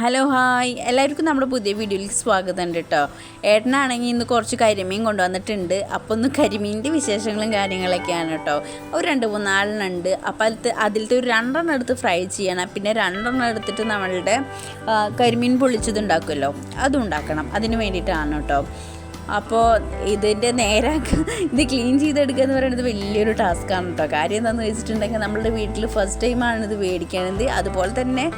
Hello hi എല്ലാവർക്കും നമ്മുടെ പുതിയ വീഡിയോയിലേക്ക് സ്വാഗതം കേട്ടോ ഏട്ടനാണെങ്കിൽ ഇന്ന് കുറച്ച് കരിമീൻ കൊണ്ടുവന്നിട്ടുണ്ട്. അപ്പോൾ ഒന്ന് കരിമീന്റെ വിശേഷങ്ങളും കാര്യങ്ങളൊക്കെയാണ് കേട്ടോ ഒരു രണ്ട് മൂന്നാളിനുണ്ട് അപ്പോൾ അതിലത്തെ അതിലത്തെ ഒരു രണ്ടെണ്ണം എടുത്ത് ഫ്രൈ ചെയ്യണം. പിന്നെ രണ്ടെണ്ണം എടുത്തിട്ട് നമ്മളുടെ കരിമീൻ പൊളിച്ചത് ഉണ്ടാക്കുമല്ലോ. അതുണ്ടാക്കണം അതിന് വേണ്ടിയിട്ടാണ് കേട്ടോ അപ്പോൾ ഇതിന്റെ നേരെ ഇത് ക്ലീൻ ചെയ്തെടുക്കുക എന്ന് പറയുന്നത് വലിയൊരു ടാസ്ക്കാണ് കേട്ടോ കാര്യം എന്താണെന്ന് വെച്ചിട്ടുണ്ടെങ്കിൽ നമ്മളുടെ വീട്ടിൽ ഫസ്റ്റ് ടൈമാണ് ഇത് മേടിക്കണത് അതുപോലെ തന്നെ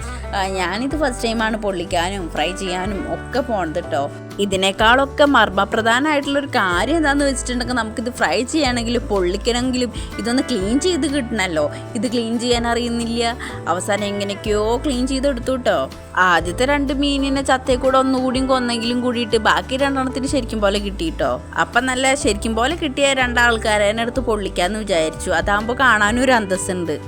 ഞാനിത് ഫസ്റ്റ് ടൈമാണ് പൊള്ളിക്കാനും ഫ്രൈ ചെയ്യാനും ഒക്കെ പോണത് കേട്ടോ ഇതിനേക്കാളൊക്കെ മർമ്മപ്രധാനമായിട്ടുള്ളൊരു കാര്യം എന്താണെന്ന് വെച്ചിട്ടുണ്ടെങ്കിൽ നമുക്കിത് ഫ്രൈ ചെയ്യണമെങ്കിലും പൊള്ളിക്കണമെങ്കിലും ഇതൊന്ന് ക്ലീൻ ചെയ്ത് കിട്ടണമല്ലോ ഇത് ക്ലീൻ ചെയ്യാൻ അറിയുന്നില്ല. അവസാനം എങ്ങനെയൊക്കെയോ ക്ലീൻ ചെയ്തെടുത്തു കേട്ടോ ആദ്യത്തെ രണ്ട് മീനിനെ ചത്തേ കൂടെ ഒന്നുകൂടിയും കൊന്നെങ്കിലും കൂടിയിട്ട് ബാക്കി രണ്ടെണ്ണത്തിന് ശരിക്കും പോലെ കിട്ടിയിട്ടോ? അപ്പം നല്ല ശരിക്കും പോലെ കിട്ടിയ രണ്ടാൾക്കാരെ അടുത്ത് പൊള്ളിക്കാന്ന് വിചാരിച്ചു. അതാകുമ്പോൾ കാണാനും ഒരു അന്തസ്സുണ്ട്.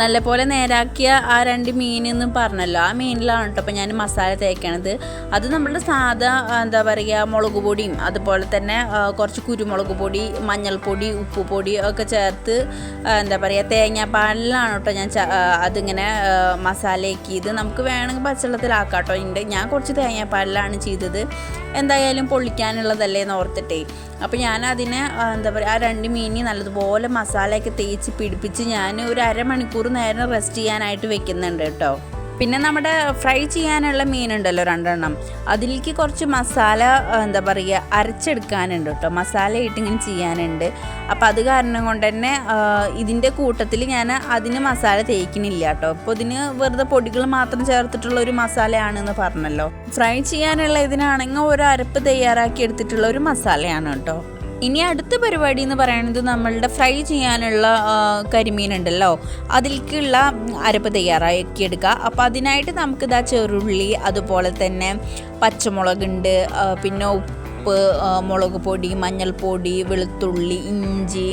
നല്ലപോലെ നേരാക്കിയ ആ രണ്ട് മീൻ എന്ന് പറഞ്ഞല്ലോ. ആ മീനിലാണ് കേട്ടോ അപ്പോൾ ഞാൻ മസാല തേക്കണത്. അത് നമ്മളുടെ സാധാ എന്താ പറയുക മുളക് പൊടിയും അതുപോലെ തന്നെ കുറച്ച് കുരുമുളക് പൊടി മഞ്ഞൾപ്പൊടി ഉപ്പ് പൊടി ഒക്കെ ചേർത്ത് എന്താ പറയുക തേങ്ങാപ്പാലിലാണ് കേട്ടോ ഞാൻ അതിങ്ങനെ മസാലയാക്കിയത്. നമുക്ക് വേണമെങ്കിൽ പച്ചവെള്ളത്തിലാക്കാം കേട്ടോ ഉണ്ട് ഞാൻ കുറച്ച് തേങ്ങാപ്പാലിലാണ് ചെയ്തത്. എന്തായാലും പൊള്ളിക്കാനുള്ളതല്ലേ എന്ന് ഓർത്തിട്ടേ. അപ്പോൾ ഞാൻ അതിനെ എന്താ പറയുക ആ രണ്ട് മീനി നല്ലതുപോലെ മസാലയൊക്കെ തേച്ച് പിടിപ്പിച്ച് ഞാൻ ഒരു അരമണിക്കൂർ നേരം റെസ്റ്റ് ചെയ്യാനായിട്ട് വെക്കുന്നുണ്ട് കേട്ടോ. പിന്നെ നമ്മുടെ ഫ്രൈ ചെയ്യാനുള്ള മീനുണ്ടല്ലോ രണ്ടെണ്ണം. അതിലേക്ക് കുറച്ച് മസാല എന്താ പറയുക അരച്ചെടുക്കാനുണ്ട് കേട്ടോ. മസാല ഇട്ട് ഇങ്ങനെ ചെയ്യാനുണ്ട്. അപ്പോൾ അത് കാരണം കൊണ്ട് തന്നെ ഇതിന്റെ കൂട്ടത്തിൽ ഞാൻ അതിന് മസാല തേക്കണില്ല കേട്ടോ. അപ്പോൾ ഇതിന് വെറുതെ പൊടികൾ മാത്രം ചേർത്തിട്ടുള്ള ഒരു മസാലയാണെന്ന് പറഞ്ഞല്ലോ. ഫ്രൈ ചെയ്യാനുള്ള ഇതിനാണെങ്കിൽ ഒരു അരപ്പ് തയ്യാറാക്കി എടുത്തിട്ടുള്ള ഒരു മസാലയാണ് കേട്ടോ. ഇനി അടുത്ത പരിപാടി എന്ന് പറയുന്നത് നമ്മളുടെ ഫ്രൈ ചെയ്യാനുള്ള കരിമീൻ ഉണ്ടല്ലോ അതിലേക്കുള്ള അരപ്പ് തയ്യാറാക്കി എടുക്കുക അപ്പോൾ അതിനായിട്ട് നമുക്ക് ഇതാ ചെറുള്ളി അതുപോലെ തന്നെ പച്ചമുളകുണ്ട് പിന്നെ ഉപ്പ് മുളക് പൊടി മഞ്ഞൾപ്പൊടി വെളുത്തുള്ളി ഇഞ്ചി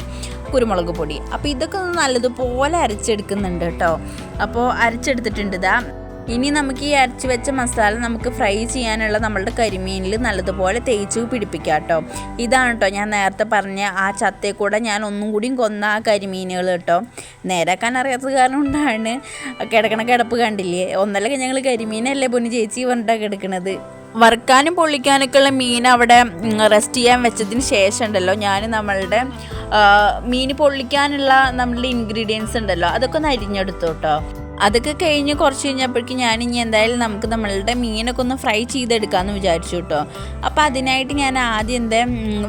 കുരുമുളക് പൊടി. അപ്പോൾ ഇതൊക്കെ നല്ലതുപോലെ അരച്ചെടുക്കുന്നുണ്ട് കേട്ടോ. അപ്പോൾ അരച്ചെടുത്തിട്ടുണ്ട് ഇതാ. ഇനി നമുക്ക് ഈ അരച്ച് വെച്ച മസാല നമുക്ക് ഫ്രൈ ചെയ്യാനുള്ള നമ്മളുടെ കരിമീനിൽ നല്ലതുപോലെ തേച്ച് പിടിപ്പിക്കാം കേട്ടോ. ഇതാണ് കേട്ടോ ഞാൻ നേരത്തെ പറഞ്ഞ ആ ചത്തേ കൂടെ ഞാൻ ഒന്നും കൂടിയും കൊന്ന ആ കരിമീനുകൾ കേട്ടോ. നേരാക്കാൻ അറിയാത്തത് കാരണം കൊണ്ടാണ് കിടക്കണ കിടപ്പ് കണ്ടില്ലേ? ഒന്നല്ല ഞങ്ങൾ കരിമീനല്ലേ പൊന്നു ചേച്ചി പറഞ്ഞിട്ടാണ് കിടക്കണത്. വറുക്കാനും പൊള്ളിക്കാനൊക്കെ ഉള്ള മീൻ അവിടെ റെസ്റ്റ് ചെയ്യാൻ വെച്ചതിന് ശേഷം ഉണ്ടല്ലോ ഞാൻ നമ്മളുടെ മീൻ പൊള്ളിക്കാനുള്ള നമ്മളുടെ ഇൻഗ്രീഡിയൻസ് ഉണ്ടല്ലോ അതൊക്കെ ഒന്ന് അരിഞ്ഞെടുത്തു കേട്ടോ. അതൊക്കെ കഴിഞ്ഞ് കുറച്ച് കഴിഞ്ഞപ്പോഴേക്കും ഞാൻ ഇനി എന്തായാലും നമുക്ക് നമ്മളുടെ മീനൊക്കെ ഒന്ന് ഫ്രൈ ചെയ്തെടുക്കാമെന്ന് വിചാരിച്ചു കേട്ടോ. അപ്പോൾ അതിനായിട്ട് ഞാൻ ആദ്യം എന്താ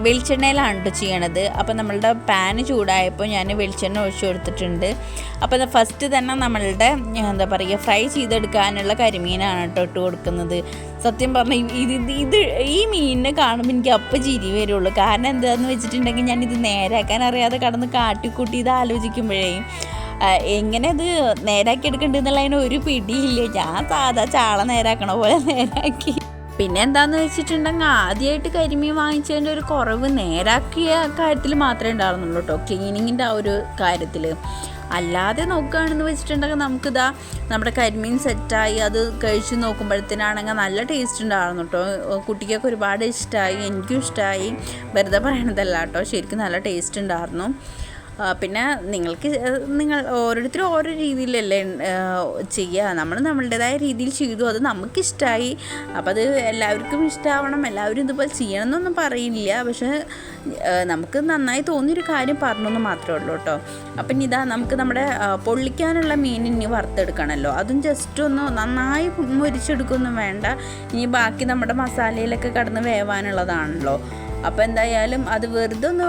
വെളിച്ചെണ്ണയിലാണ് കേട്ടോ ചെയ്യണത്. അപ്പോൾ നമ്മളുടെ പാന് ചൂടായപ്പോൾ ഞാൻ വെളിച്ചെണ്ണ ഒഴിച്ചു കൊടുത്തിട്ടുണ്ട്. അപ്പോൾ ഫസ്റ്റ് തന്നെ നമ്മളുടെ എന്താ പറയുക ഫ്രൈ ചെയ്തെടുക്കാനുള്ള കരിമീനാണ് കേട്ടോ ഇട്ട് കൊടുക്കുന്നത്. സത്യം പറഞ്ഞാൽ ഇത് ഇത് ഈ മീനിനെ കാണുമ്പോൾ എനിക്ക് അപ്പം ചിരി വരുള്ളൂ. കാരണം എന്താണെന്ന് വെച്ചിട്ടുണ്ടെങ്കിൽ ഞാൻ ഇത് നേരാക്കാൻ അറിയാതെ കടന്ന് കാട്ടിക്കൂട്ടി ഇത് ആലോചിക്കുമ്പോഴേ എങ്ങനെ അത് നേരാക്കി എടുക്കണ്ടെന്നുള്ളതിന് ഒരു പിടിയില്ല. ഞാൻ സാധാ ചാള നേരാക്കണ പോലെ നേരാക്കി. പിന്നെ എന്താന്ന് വെച്ചിട്ടുണ്ടെങ്കിൽ ആദ്യമായിട്ട് കരിമീൻ വാങ്ങിച്ചതിന്റെ ഒരു കുറവ് നേരാക്കിയ കാര്യത്തിൽ മാത്രമേ ഉണ്ടായിരുന്നുള്ളൂ കേട്ടോ ക്ലീനിങ്ങിന്റെ ആ ഒരു കാര്യത്തിൽ. അല്ലാതെ നോക്കുകയാണെന്ന് വെച്ചിട്ടുണ്ടെങ്കിൽ നമുക്കിതാ നമ്മുടെ കരിമീൻ സെറ്റായി അത് കഴിച്ച് നോക്കുമ്പോഴത്തേനാണെങ്കിൽ നല്ല ടേസ്റ്റ് ഉണ്ടായിരുന്നു കേട്ടോ. കുട്ടിക്കൊക്കെ ഒരുപാട് ഇഷ്ടമായി എനിക്കും ഇഷ്ടമായി വെറുതെ പറയണതല്ല കേട്ടോ ശരിക്കും നല്ല ടേസ്റ്റ് ഉണ്ടായിരുന്നു. പിന്നെ നിങ്ങൾക്ക് നിങ്ങൾ ഓരോരുത്തരും ഓരോ രീതിയിലല്ലേ ചെയ്യുക നമ്മൾ നമ്മളുടേതായ രീതിയിൽ ചെയ്തു. അത് നമുക്കിഷ്ടമായി അപ്പോൾ അത് എല്ലാവർക്കും ഇഷ്ടമാവണം എല്ലാവരും ഇതുപോലെ ചെയ്യണം എന്നൊന്നും പറയില്ല. പക്ഷേ നമുക്ക് നന്നായി തോന്നിയൊരു കാര്യം പറഞ്ഞെന്ന് മാത്രമേ ഉള്ളൂ കേട്ടോ. അപ്പം ഇതാ നമുക്ക് നമ്മുടെ പൊള്ളിക്കാനുള്ള മീൻ ഇനി വറുത്തെടുക്കണമല്ലോ അതും ജസ്റ്റ് ഒന്ന് നന്നായി മുരിച്ചെടുക്കൊന്നും വേണ്ട. ഇനി ബാക്കി നമ്മുടെ മസാലയിലൊക്കെ കടന്ന് വേവാനുള്ളതാണല്ലോ. അപ്പോൾ എന്തായാലും അത് വെറുതെ ഒന്ന്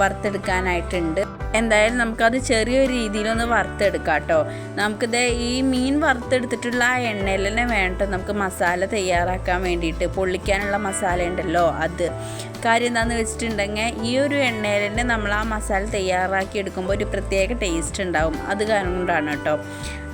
വറുത്തെടുക്കാനായിട്ടുണ്ട്. എന്തായാലും നമുക്കത് ചെറിയൊരു രീതിയിലൊന്ന് വറുത്തെടുക്കാം കേട്ടോ നമുക്കിത് ഈ മീൻ വറുത്തെടുത്തിട്ടുള്ള ആ എണ്ണയിൽ തന്നെ വേണ്ട നമുക്ക് മസാല തയ്യാറാക്കാൻ വേണ്ടിയിട്ട് പൊള്ളിക്കാനുള്ള മസാല ഉണ്ടല്ലോ അത്. കാര്യം എന്താണെന്ന് വെച്ചിട്ടുണ്ടെങ്കിൽ ഈ ഒരു എണ്ണയിൽ തന്നെ നമ്മൾ ആ മസാല തയ്യാറാക്കി എടുക്കുമ്പോൾ ഒരു പ്രത്യേക ടേസ്റ്റ് ഉണ്ടാവും. അത് കാരണം കൊണ്ടാണ് കേട്ടോ.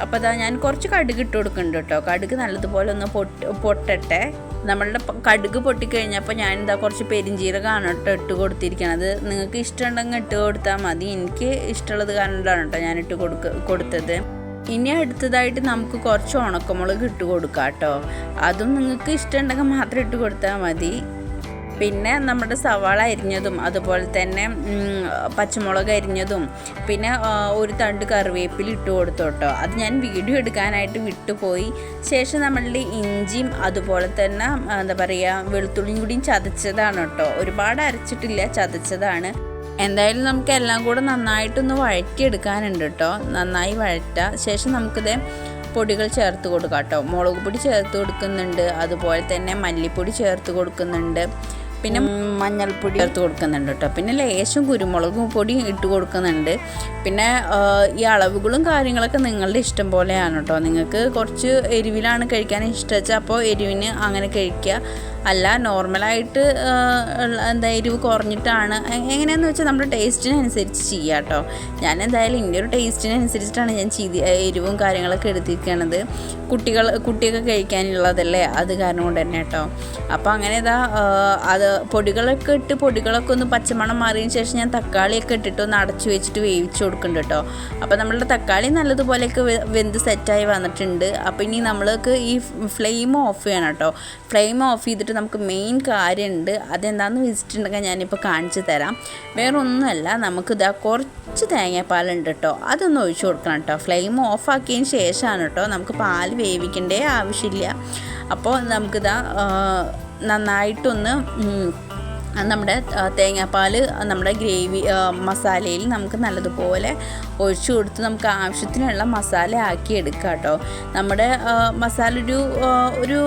അപ്പോൾ അതാ ഞാൻ കുറച്ച് കടുക് ഇട്ട് കൊടുക്കുന്നുണ്ട് കേട്ടോ. കടുക് നല്ലതുപോലെ ഒന്ന് പൊട്ട് പൊട്ടട്ടെ. നമ്മളുടെ കടുക് പൊട്ടിക്കഴിഞ്ഞപ്പോൾ ഞാൻ എന്താ കുറച്ച് പെരിഞ്ചീരകമാണ് കേട്ടോ ഇട്ട് കൊടുത്തിരിക്കുന്നത് നിങ്ങൾക്ക് ഇഷ്ടമുണ്ടെങ്കിൽ ഇട്ട് കൊടുത്താൽ മതി. എനിക്ക് ഇഷ്ടമുള്ളത് കാരണമാണ് കേട്ടോ ഞാൻ ഇട്ട് കൊടുക്ക കൊടുത്തത്. ഇനി അടുത്തതായിട്ട് നമുക്ക് കുറച്ച് ഉണക്കമുളക് ഇട്ട് കൊടുക്കാം കേട്ടോ. അതും നിങ്ങൾക്ക് ഇഷ്ടമുണ്ടെങ്കിൽ മാത്രം ഇട്ട് കൊടുത്താൽ മതി. പിന്നെ നമ്മുടെ സവാള അരിഞ്ഞതും അതുപോലെ തന്നെ പച്ചമുളക് അരിഞ്ഞതും പിന്നെ ഒരു തണ്ട് കറിവേപ്പില ഇട്ട് കൊടുത്തു കേട്ടോ. അത് ഞാൻ വീഡിയോ എടുക്കാനായിട്ട് വിട്ടുപോയി. ശേഷം നമ്മളുടെ ഇഞ്ചിയും അതുപോലെ തന്നെ എന്താ പറയുക വെളുത്തുള്ളിയും കൂടിയും ചതച്ചതാണ് കേട്ടോ. ഒരുപാട് അരച്ചിട്ടില്ല ചതച്ചതാണ്. എന്തായാലും നമുക്ക് എല്ലാം കൂടെ നന്നായിട്ടൊന്ന് വഴറ്റിയെടുക്കാനുണ്ട് കേട്ടോ. നന്നായി വഴറ്റുക ശേഷം നമുക്കിത് പൊടികൾ ചേർത്ത് കൊടുക്കാം കേട്ടോ. മുളക് പൊടി ചേർത്ത് കൊടുക്കുന്നുണ്ട്. അതുപോലെ തന്നെ മല്ലിപ്പൊടി ചേർത്ത് കൊടുക്കുന്നുണ്ട്. പിന്നെ മഞ്ഞൾപ്പൊടി. ചേർത്ത് കൊടുക്കുന്നുണ്ട് കേട്ടോ. പിന്നെ ലേശം കുരുമുളക് പൊടി ഇട്ട് കൊടുക്കുന്നുണ്ട്. പിന്നെ ഈ അളവുകളും കാര്യങ്ങളൊക്കെ നിങ്ങളുടെ ഇഷ്ടം പോലെയാണ് കേട്ടോ. നിങ്ങൾക്ക് കുറച്ച് എരിവിലാണ് കഴിക്കാൻ ഇഷ്ടം. വെച്ചാൽ അപ്പോൾ എരിവിന് അങ്ങനെ കഴിക്കുക. അല്ല നോർമലായിട്ട് എന്താ എരിവ് കുറഞ്ഞിട്ടാണ്. എങ്ങനെയാന്ന് വെച്ചാൽ നമ്മുടെ ടേസ്റ്റിനനുസരിച്ച് ചെയ്യുക കേട്ടോ ഞാൻ എന്തായാലും ഇങ്ങനെ ഒരു ടേസ്റ്റിനനുസരിച്ചിട്ടാണ് ഞാൻ ചെയ്തി എരിവും കാര്യങ്ങളൊക്കെ എടുത്തിരിക്കണത്. കുട്ടികൾ കുട്ടിയൊക്കെ കഴിക്കാനുള്ളതല്ലേ അത് കാരണം കൊണ്ട് തന്നെ കേട്ടോ അപ്പോൾ അങ്ങനെ ഇതാ അത് പൊടികളൊക്കെ ഇട്ട് പൊടികളൊക്കെ ഒന്ന് പച്ചമണം മാറിയതിന് ശേഷം ഞാൻ തക്കാളിയൊക്കെ ഇട്ടിട്ട് ഒന്ന് അടച്ചു വെച്ചിട്ട് വേവിച്ച് കൊടുക്കുന്നുണ്ട് കേട്ടോ അപ്പോൾ നമ്മളുടെ തക്കാളി നല്ലതുപോലെയൊക്കെ വെന്ത് സെറ്റായി വന്നിട്ടുണ്ട്. അപ്പോൾ ഇനി നമ്മൾക്ക് ഈ ഫ്ലെയിം ഓഫ് ചെയ്യണം കേട്ടോ ഫ്ലെയിം ഓഫ് ചെയ്തിട്ട് നമുക്ക് മെയിൻ കാര്യമുണ്ട് അതെന്താണെന്ന് വെച്ചിട്ടുണ്ടെങ്കിൽ ഞാനിപ്പോൾ കാണിച്ചു തരാം. വേറെ ഒന്നുമല്ല നമുക്ക് ഇതാ കുറച്ച് തേങ്ങാപ്പാലുണ്ട് കേട്ടോ അതൊന്ന് ഒഴിച്ചു കൊടുക്കണം കേട്ടോ ഫ്ലെയിം ഓഫാക്കിയതിന് ശേഷമാണ് കേട്ടോ നമുക്ക് പാൽ വേവിക്കേണ്ടേ ആവശ്യമില്ല. അപ്പോൾ നമുക്കിതാ നന്നായിട്ടൊന്ന് നമ്മുടെ തേങ്ങാപ്പാൽ നമ്മുടെ ഗ്രേവി മസാലയിൽ നമുക്ക് നല്ലതുപോലെ ഒഴിച്ചു കൊടുത്ത് നമുക്ക് ആവശ്യത്തിനുള്ള മസാല ആക്കി എടുക്കാം കേട്ടോ നമ്മുടെ മസാല ഒരു ഒരു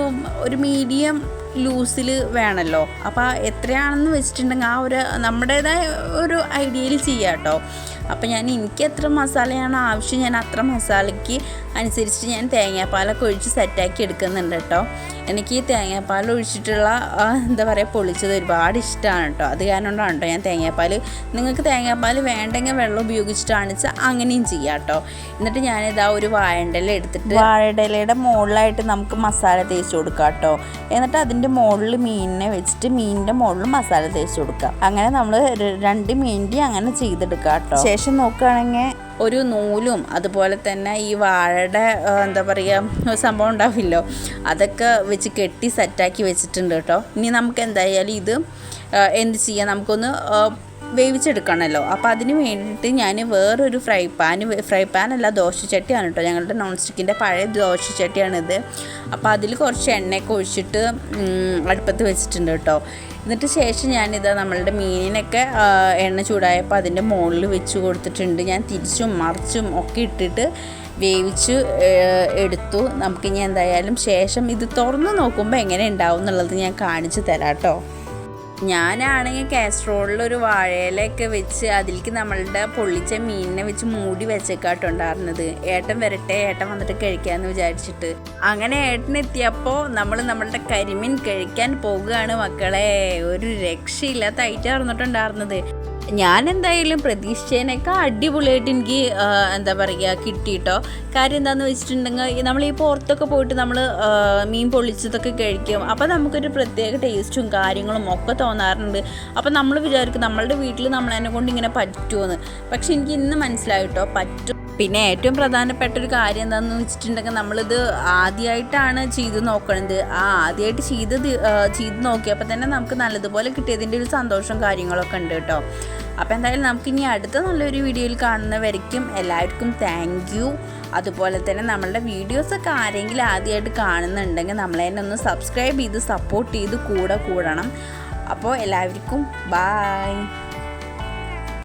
ഒരു മീഡിയം ലൂസിൽ വേണമല്ലോ അപ്പോൾ എത്രയാണെന്ന് വെച്ചിട്ടുണ്ടെങ്കിൽ ആ ഒരു നമ്മുടേതായ ഒരു ഐഡിയയിൽ ചെയ്യാം കേട്ടോ അപ്പോൾ ഞാൻ എനിക്ക് എത്ര മസാലയാണ് ആവശ്യം ഞാൻ അത്ര മസാലയ്ക്ക് അനുസരിച്ച് ഞാൻ തേങ്ങാപ്പാലൊക്കെ ഒഴിച്ച് സെറ്റാക്കി എടുക്കുന്നുണ്ട് കേട്ടോ. എനിക്ക് ഈ തേങ്ങാപ്പാൽ ഒഴിച്ചിട്ടുള്ള എന്താ പറയുക പൊളിച്ചത് ഒരുപാട് ഇഷ്ടമാണ് കേട്ടോ. അത് കാരണം കൊണ്ടാണ് കേട്ടോ ഞാൻ തേങ്ങാപ്പാൽ നിങ്ങൾക്ക് തേങ്ങാപ്പാൽ വേണ്ടെങ്കിൽ വെള്ളം ഉപയോഗിച്ചിട്ടാണ് വെച്ചാൽ അങ്ങനെയും ചെയ്യാം കേട്ടോ. എന്നിട്ട് ഞാനിതാ ഒരു വാഴണ്ടല എടുത്തിട്ട് വാഴയിലയുടെ മുകളിലായിട്ട് നമുക്ക് മസാല തേച്ച് കൊടുക്കാം കേട്ടോ. എന്നിട്ട് അതിന്റെ മുകളിൽ മീനിനെ വെച്ചിട്ട് മീനിന്റെ മുകളിൽ മസാല തേച്ച് കൊടുക്കുക അങ്ങനെ നമ്മൾ രണ്ട് മീനിന്റെ അങ്ങനെ ചെയ്തെടുക്കാം കേട്ടോ. ശേഷം നോക്കുകയാണെങ്കിൽ ഒരു നൂലും അതുപോലെ തന്നെ ഈ വാഴയുടെ എന്താ പറയുക സംഭവം ഉണ്ടാവില്ലോ. അതൊക്കെ വെച്ച് കെട്ടി സെറ്റാക്കി വെച്ചിട്ടുണ്ട് കേട്ടോ. ഇനി നമുക്ക് എന്തായാലും ഇത് എന്ത് ചെയ്യാം? നമുക്കൊന്ന് വേവിച്ചെടുക്കണമല്ലോ അപ്പോൾ അതിന് വേണ്ടിയിട്ട് ഞാൻ വേറൊരു ഫ്രൈ പാൻ ഫ്രൈ പാൻ അല്ല ദോശച്ചട്ടിയാണ് കേട്ടോ ഞങ്ങളുടെ നോൺ സ്റ്റിക്കിന്റെ പഴയ ദോശച്ചട്ടിയാണിത്. അപ്പോൾ അതിൽ കുറച്ച് എണ്ണയൊക്കെ ഒഴിച്ചിട്ട് അടുപ്പത്ത് വെച്ചിട്ടുണ്ട് കേട്ടോ എന്നിട്ട് ശേഷം ഞാനിതാ നമ്മളുടെ മീനിനൊക്കെ എണ്ണ ചൂടായപ്പോൾ അതിന്റെ മുകളിൽ വെച്ച് കൊടുത്തിട്ടുണ്ട്. ഞാൻ തിരിച്ചും മറിച്ചും ഒക്കെ ഇട്ടിട്ട് വേവിച്ച് എടുത്തു. നമുക്കിനി എന്തായാലും ശേഷം ഇത് തുറന്ന് നോക്കുമ്പോൾ എങ്ങനെ ഉണ്ടാവും എന്നുള്ളത് ഞാൻ കാണിച്ചു തരാം കേട്ടോ ഞാനാണെങ്കിൽ കാസ്ട്രോളിൽ ഒരു വാഴയിലൊക്കെ വെച്ച് അതിലേക്ക് നമ്മളുടെ പൊള്ളിച്ച മീനിനെ വെച്ച് മൂടി വെച്ചേക്കാട്ടുണ്ടായിരുന്നത്. ഏട്ടൻ വരട്ടെ ഏട്ടൻ വന്നിട്ട് കഴിക്കാമെന്ന് വിചാരിച്ചിട്ട്. അങ്ങനെ ഏട്ടൻ എത്തിയപ്പോൾ നമ്മൾ നമ്മളുടെ കരിമീൻ കഴിക്കാൻ പോകുകയാണ് മക്കളെ. ഒരു രക്ഷയില്ലാത്ത ഐറ്റം അറിഞ്ഞിട്ടുണ്ടായിരുന്നത് ഞാൻ എന്തായാലും പ്രതീക്ഷിച്ചതിനേക്കാൾ അടിപൊളിയായിട്ട് എനിക്ക് എന്താ പറയുക കിട്ടിയിട്ടോ. കാര്യം എന്താണെന്ന് വെച്ചിട്ടുണ്ടെങ്കിൽ നമ്മൾ ഈ പുറത്തൊക്കെ പോയിട്ട് നമ്മൾ മീൻ പൊള്ളിച്ചതൊക്കെ കഴിക്കും. അപ്പോൾ നമുക്കൊരു പ്രത്യേക ടേസ്റ്റും കാര്യങ്ങളും ഒക്കെ തോന്നാറുണ്ട്. അപ്പോൾ നമ്മൾ വിചാരിക്കും നമ്മളുടെ വീട്ടിൽ നമ്മളതിനെ കൊണ്ട് ഇങ്ങനെ പറ്റുമെന്ന് പക്ഷെ എനിക്ക് ഇന്ന് മനസ്സിലായിട്ടോ പറ്റും. പിന്നെ ഏറ്റവും പ്രധാനപ്പെട്ട ഒരു കാര്യം എന്താണെന്ന് വെച്ചിട്ടുണ്ടെങ്കിൽ നമ്മളിത് ആദ്യമായിട്ടാണ് ചെയ്ത് നോക്കണത്. ആ ആദ്യമായിട്ട് ചെയ്ത് ചെയ്ത് നോക്കിയപ്പോൾ തന്നെ നമുക്ക് നല്ലതുപോലെ കിട്ടിയതിന്റെ ഒരു സന്തോഷവും കാര്യങ്ങളൊക്കെ ഉണ്ട് കേട്ടോ. അപ്പോൾ എന്തായാലും നമുക്കിനി അടുത്ത നല്ലൊരു വീഡിയോയിൽ കാണുന്നവരയ്ക്കും എല്ലാവർക്കും താങ്ക് യു അതുപോലെ തന്നെ നമ്മളുടെ വീഡിയോസൊക്കെ ആരെങ്കിലും ആദ്യമായിട്ട് കാണുന്നുണ്ടെങ്കിൽ നമ്മളെ തന്നെ ഒന്ന് സബ്സ്ക്രൈബ് ചെയ്ത് സപ്പോർട്ട് ചെയ്ത് കൂടെ കൂടണം. അപ്പോൾ എല്ലാവർക്കും ബായ്